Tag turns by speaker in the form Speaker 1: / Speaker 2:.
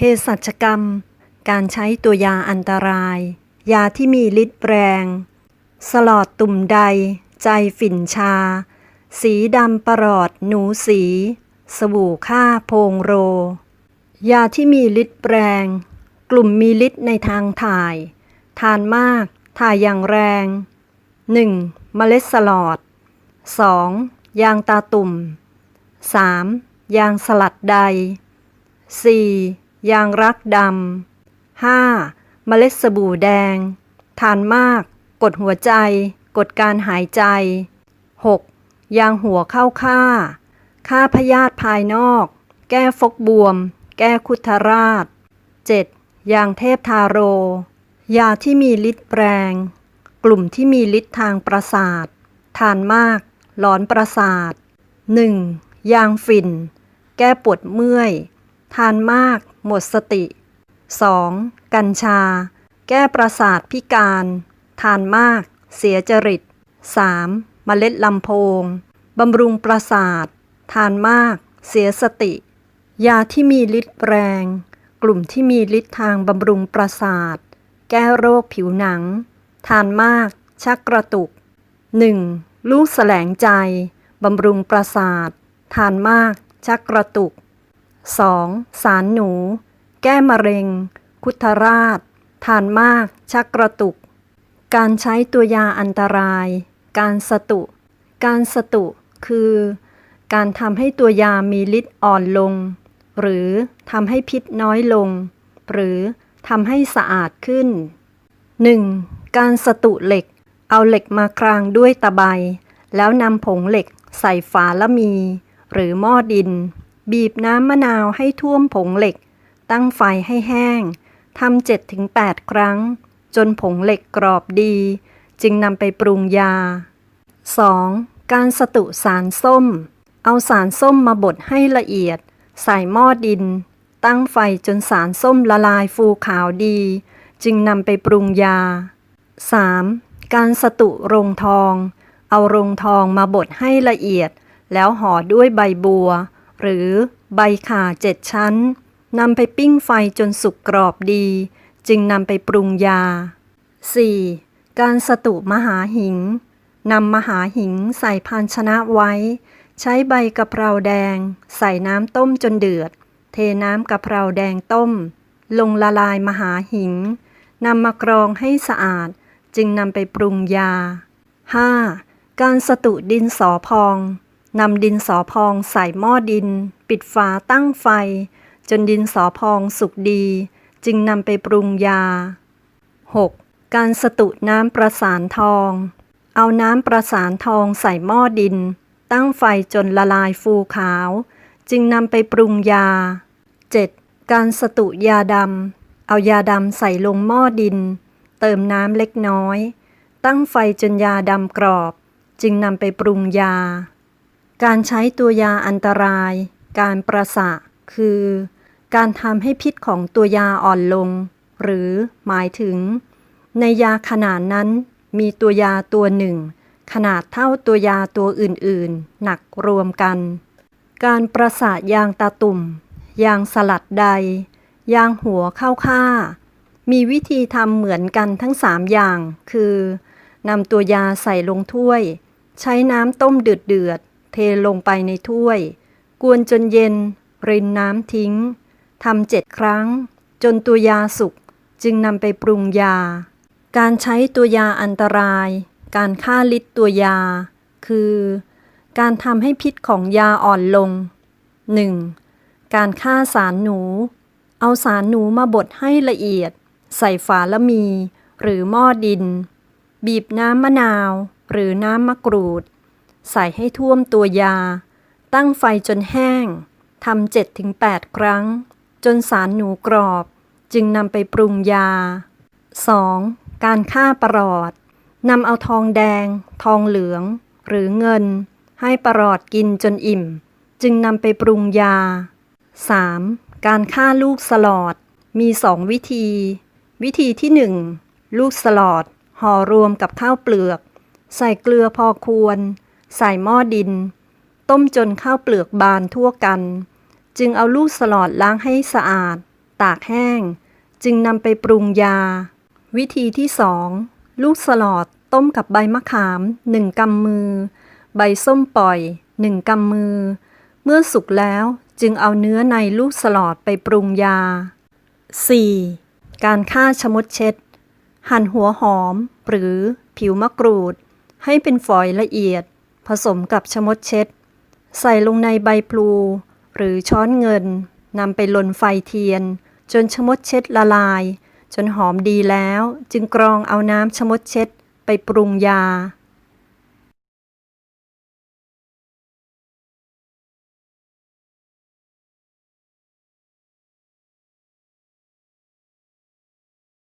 Speaker 1: เภสัชกรรม การใช้ตัวยาอันตราย ยาที่มีฤทธิ์แรง สลอดตุ่มใด ใจฝิ่นชา สีดำประหลอดหนูสี สบู่ฆ่าโพงโร ยาที่มีฤทธิ์แรง กลุ่มมีฤทธิ์ในทางถ่าย ทานมาก ถ่ายอย่างแรง 1. เมล็ดสลอด 2. ยางตาตุ่ม 3. ยางสลัดใด 4. ยางรักดำ 5. เมล็ดสบู่แดง ทานมาก กดหัวใจ กดการหายใจ 6. ยางหัวเข้าค่าฆ่าพยาธิภายนอก แก้ฟกบวม แก้คุทราช 7. ยางเทพทาโร ยาที่มีฤทธิ์แรง กลุ่มที่มีฤทธิ์ทางประสาท ทานมาก หลอนประสาท 1. ยางฝิ่น แก้ปวดเมื่อย ทานมาก หมดสติ 2. กัญชา แก้ประสาทพิการ ทานมาก เสียจริต 3. เมล็ดลำโพง บำรุงประสาท ทานมาก เสียสติ ยาที่มีฤทธิ์แรง กลุ่มที่มีฤทธิ์ทางบำรุงประสาท แก้โรคผิวหนัง ทานมาก ชักกระตุก 1. ลูกแสลงใจ บำรุงประสาท ทานมาก ชักกระตุก 2. สารหนู แก้มะเร็ง คุทราช ทานมาก ชักกระตุก การใช้ตัวยาอันตราย การสตุ การสตุ คือ การทำให้ตัวยามีฤทธิ์อ่อนลง หรือทำให้พิษน้อยลง หรือทำให้สะอาดขึ้น 1. การสตุเหล็ก เอาเหล็กมาครางด้วยตะไบ แล้วนำผงเหล็กใส่ฝาละมี หรือหม้อดิน บีบน้ำมะนาวให้ท่วมผงเหล็ก ตั้งไฟให้แห้งทำเจ็ดถึงแปดครั้ง จนผงเหล็กกรอบดี จึงนำไปปรุงยา 2. การสตุสารส้ม เอาสารส้มมาบดให้ละเอียด ใส่หม้อดิน ตั้งไฟจนสารส้มละลายฟูขาวดี จึงนำไปปรุงยา 3. การสตุโรงทอง เอาโรงทองมาบดให้ละเอียด แล้วห่อด้วยใบบัว หรือใบข่าเจ็ดชั้นนำไปปิ้งไฟจนสุกกรอบดี จึงนำไปปรุงยา 4. การสตุมหาหิงนำมหาหิงใส่ภาชนะไว้ ใช้ใบกะเพราแดง ใส่น้ำต้มจนเดือด เทน้ำกะเพราแดงต้ม ลงละลายมหาหิงนำมากรองให้สะอาด จึงนำไปปรุงยา 5. การสตุดินสอพอง นำดินสอพองใส่หม้อดิน ปิดฝาตั้งไฟ จนดินสอพองสุกดี จึงนำไปปรุงยา 6. การสตุน้ำประสานทอง เอาน้ำประสานทองใส่หม้อดิน ตั้งไฟจนละลายฟูขาว จึงนำไปปรุงยา 7. การสตุยาดำเอายาดำใส่ลงหม้อดิน เติมน้ำเล็กน้อย ตั้งไฟจนยาดำกรอบ จึงนำไปปรุงยา การใช้ตัวยาอันตราย การประสะ คือ การทำให้พิษของตัวยาอ่อนลง หรือหมายถึง ในยาขนาดนั้นมีตัวยาตัวหนึ่ง ขนาดเท่าตัวยาตัวอื่นๆ หนักรวมกัน การประสาทยางตาตุ่ม ยางสลัดใด ยางหัวเข้าค่า มีวิธีทำเหมือนกันทั้งสามอย่าง คือนำตัวยาใส่ลงถ้วย ใช้น้ำต้มเดือด เทลงไปในถ้วย กวนจนเย็น รินน้ำทิ้ง ทำเจ็ดครั้ง จนตัวยาสุก จึงนำไปปรุงยา การใช้ตัวยาอันตราย การฆ่าลิดตัวยา คือ การทำให้พิษของยาอ่อนลง 1. การฆ่าสารหนู เอาสารหนูมาบดให้ละเอียด ใส่ฝาละมี หรือหม้อดิน บีบน้ำมะนาว หรือน้ำมะกรูด ใส่ให้ท่วมตัวยา ตั้งไฟจนแห้งทำเจ็ดถึงแปดครั้ง จนสารหนูกรอบ จึงนำไปปรุงยา 2. การฆ่าประหลอดนำเอาทองแดง ทองเหลือง หรือเงิน ให้ประหลอดกินจนอิ่ม จึงนำไปปรุงยา 3. การฆ่าลูกสลอด มีสองวิธี วิธีที่หนึ่งลูกสลอดห่อรวมกับข้าวเปลือก ใส่เกลือพอควร ใส่หม้อดิน ต้มจนข้าวเปลือกบานทั่วกัน จึงเอาลูกสลอดล้างให้สะอาด ตากแห้ง จึงนำไปปรุงยา วิธีที่สองลูกสลอดต้มกับใบมะขามหนึ่งกำมือ ใบส้มปล่อยหนึ่งกำมือ เมื่อสุกแล้วจึงเอาเนื้อในลูกสลอดไปปรุงยา 4. การฆ่าชมดเช็ด หั่นหัวหอม หรือผิวมะกรูด ให้เป็นฝอยละเอียด ผสมกับชะมดเช็ด ใส่ลงในใบพลู หรือช้อนเงินนำไปลนไฟเทียน จนชะมดเช็ดละลาย จนหอมดีแล้ว จึงกรองเอาน้ำชะมดเช็ดไปปรุงยา